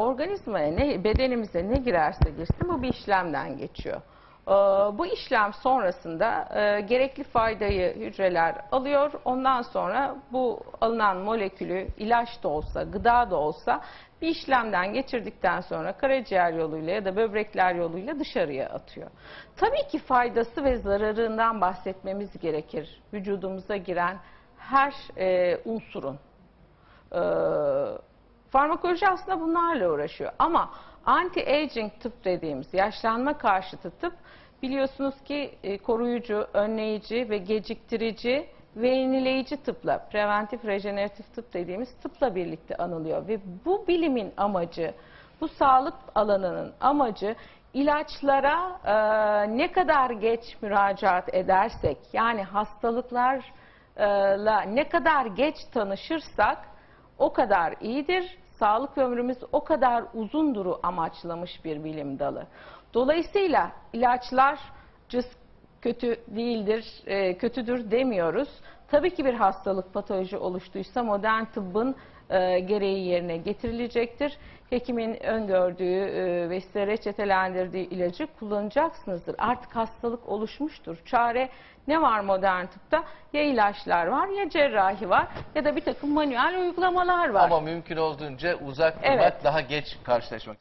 Organizmaya ne, bedenimize ne girerse girsin bu bir işlemden geçiyor. Ee, Bu işlem sonrasında e, gerekli faydayı hücreler alıyor. Ondan sonra bu alınan molekülü ilaç da olsa, gıda da olsa bir işlemden geçirdikten sonra karaciğer yoluyla ya da böbrekler yoluyla dışarıya atıyor. Tabii ki faydası ve zararından bahsetmemiz gerekir. Vücudumuza giren her e, unsurun. Ee, farmakoloji aslında bunlarla uğraşıyor. Ama anti-aging tıp dediğimiz yaşlanma karşıtı tıp biliyorsunuz ki e, koruyucu, önleyici ve geciktirici ve yenileyici tıpla, preventif rejeneratif tıp dediğimiz tıpla birlikte anılıyor. Ve bu bilimin amacı, bu sağlık alanının amacı ilaçlara e, ne kadar geç müracaat edersek, yani hastalıklarla ne kadar geç tanışırsak o kadar iyidir. Sağlık ömrümüz o kadar uzunduru amaçlamış bir bilim dalı. Dolayısıyla ilaçlar cız kötü değildir, e, kötüdür demiyoruz. Tabii ki bir hastalık patoloji oluştuysa modern tıbbın e, gereği yerine getirilecektir. Hekimin öngördüğü e, ve size reçetelendirdiği ilacı kullanacaksınızdır. Artık hastalık oluşmuştur. Çare ne var modern tıpta? Ya ilaçlar var ya cerrahi var ya da bir takım manuel uygulamalar var. Ama mümkün olduğunca uzak durmak Evet. daha geç karşılaşmak.